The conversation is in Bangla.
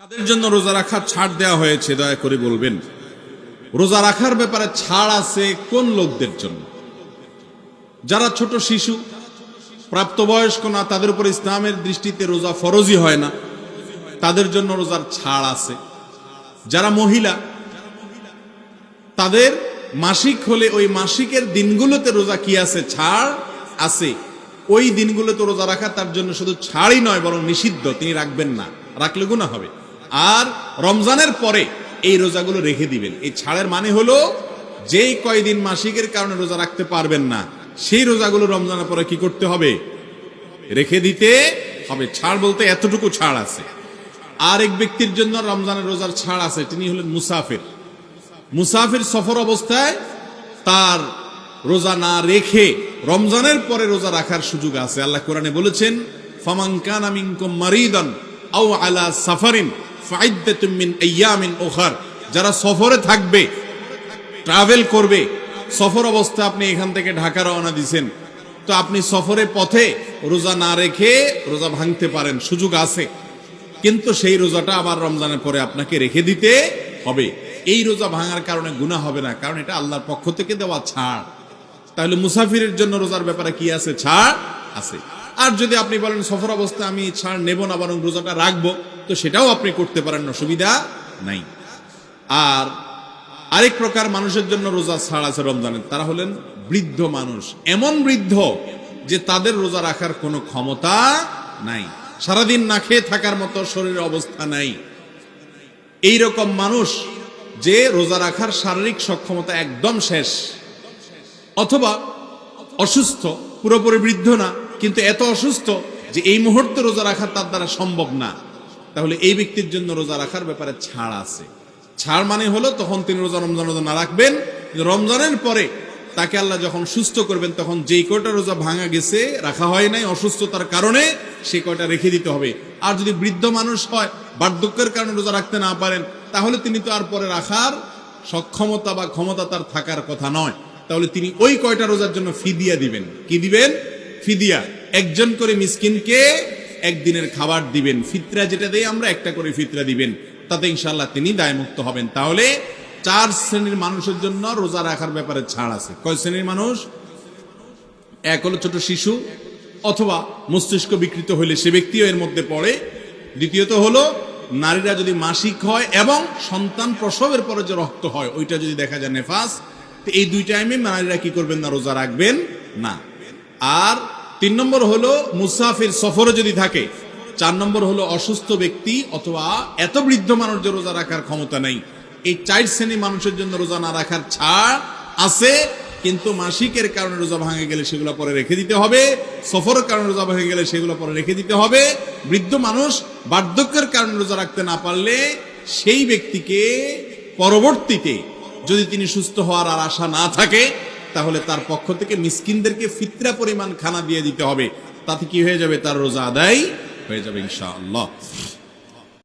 কাদের জন্য রোজা রাখা ছাড় দেওয়া হয়েছে, দয়া করে বলবেন? রোজা রাখার ব্যাপারে ছাড় আছে কোন লোকদের জন্য? যারা ছোট শিশু, প্রাপ্তবয়স্ক না, তাদের উপর ইসলামের দৃষ্টিতে রোজা ফরজই হয় না। তাদের জন্য রোজার ছাড় আছে। যারা মহিলা, তাদের মাসিক হলে ওই মাসিকের দিনগুলোতে রোজা কি আছে? ছাড় আছে। ওই দিনগুলোতে রোজা রাখা তার জন্য শুধু ছাড়ই নয়, বরং নিষিদ্ধ। তিনি রাখবেন না। রাখলে গুণা হবে। আর রমজানের পরে এই রোজাগুলো রেখে দিবেন। এই ছাড়ের মানে হলো, যেই কয়দিন মাসিকের কারণে রোজা রাখতে পারবেন না, সেই রোজাগুলো রমজানের পরে কি করতে হবে? রেখে দিতে হবে। ছাড় বলতে এতটুকু ছাড় আছে। আর এক ব্যক্তির জন্য রমজানের রোজার ছাড় আছে, তিনি হলেন মুসাফির। মুসাফির সফর অবস্থায় তার রোজা না রেখে রমজানের পরে রোজা রাখার সুযোগ আছে। আল্লাহ কোরআনে বলেছেন ফামানকান আমিনকুম মারিদান আও আলা সাফারিন যারা সফরে থাকবে ট্রাভেল করবে, সফর অবস্থা আপনি এখান থেকে ঢাকা রওনা দিছেন। তো আপনি সফরে পথে রোজা না রেখে রোজা ভাঙতে পারেন, সুযোগ আছে। কিন্তু সেই রোজাটা আবার রমজানের পরে আপনাকে রেখে দিতে হবে। এই রোজা ভাঙার কারণে গুণা হবে না, কারণ এটা আল্লাহর পক্ষ থেকে দেওয়া ছাড়। তাহলে মুসাফিরের জন্য রোজার ব্যাপারে কি আছে? ছাড় আছে। আর যদি আপনি বলেন, সফর অবস্থা আমি ছাড় নেব না, বরং রোজাটা রাখব তো সেটাও আপনি করতে পারেন, অসুবিধা নাই। আর আরেক প্রকার মানুষের জন্য রোজা ছাড় আছে রমজানের তারা হলেন বৃদ্ধ মানুষ। এমন বৃদ্ধ যে তাদের রোজা রাখার কোনো ক্ষমতা নাই। সারাদিন না খেয়ে থাকার মতো শরীরের অবস্থা নাই। এই রকম মানুষ যে রোজা রাখার শারীরিক সক্ষমতা একদম শেষ। অথবা অসুস্থ, পুরোপুরি বৃদ্ধ না, কিন্তু এত অসুস্থ যে এই মুহূর্তে রোজা রাখা তার দ্বারা সম্ভব না। তাহলে এই ব্যক্তির জন্য রোজা রাখার ব্যাপারে ছাড় আছে। ছাড় মানে হলো তখন তিনি রোজা রমজান রোজা না রাখবেন রমজানের পরে তাকে আল্লাহ যখন সুস্থ করবেন, তখন যেই কয়টা রোজা ভাঙা গেছে, রাখা হয় নাই অসুস্থতার কারণে সে কয়টা রেখে দিতে হবে। আর যদি বৃদ্ধ মানুষ হয়, বার্ধক্যের কারণে রোজা রাখতে না পারেন, তাহলে তিনি তো আর পরে রাখার সক্ষমতা বা ক্ষমতা তার থাকার কথা নয়। তাহলে তিনি ওই কয়টা রোজার জন্য ফিদিয়া দিবেন। কি দিবেন? ফিদিয়া একজন করে মিসকিনকে একদিনের খাবার দিবেন। ফিতরা যেটা দেয় আমরা একটা করে ফিতরা দিবেন। তাতে ইনশাল্লাহ তিনি দায়মুক্ত হবেন। তাহলে চার শ্রেণির মানুষের জন্য রোজা রাখার ব্যাপারে ছাড় আছে। কয় শ্রেণির মানুষ? এক হলো ছোট শিশু, অথবা মস্তিষ্ক বিকৃত হইলে সে ব্যক্তিও এর মধ্যে পড়ে। দ্বিতীয়ত হলো, নারীরা যদি মাসিক হয় এবং সন্তান প্রসবের পরে যে রক্ত হয়, ওইটা যদি দেখা যায় নেফাস এই দুই টাইমে নারীরা কি করবেন না, রোজা রাখবেন? না। আর তিন নম্বর হলো মুসাফির সফরে যদি থাকে, চার নম্বর হলো অসুস্থ ব্যক্তি অথবা এত বৃদ্ধ মানুষ যে রোজা রাখার ক্ষমতা নেই। এই চার শ্রেণি মানুষের জন্য রোজা না রাখার ছাড় আছে, কিন্তু মাসিকের কারণে রোজা ভাঙে গেলে সেগুলো পরে রেখে দিতে হবে, সফরের কারণে রোজা ভেঙে গেলে সেগুলো পরে রেখে দিতে হবে। বৃদ্ধ মানুষ বার্ধক্যের কারণে রোজা রাখতে না পারলে সেই ব্যক্তিকে পরবর্তীতে যদি তিনি সুস্থ হওয়ার আর আশা না থাকে তাহলে তার পক্ষ থেকে মিসকিনদেরকে ফিতরা পরিমাণ খানা দিয়ে দিতে হবে। তাতে কি হয়ে যাবে? তার রোজা আদায় হয়ে যাবে ইনশাআল্লাহ।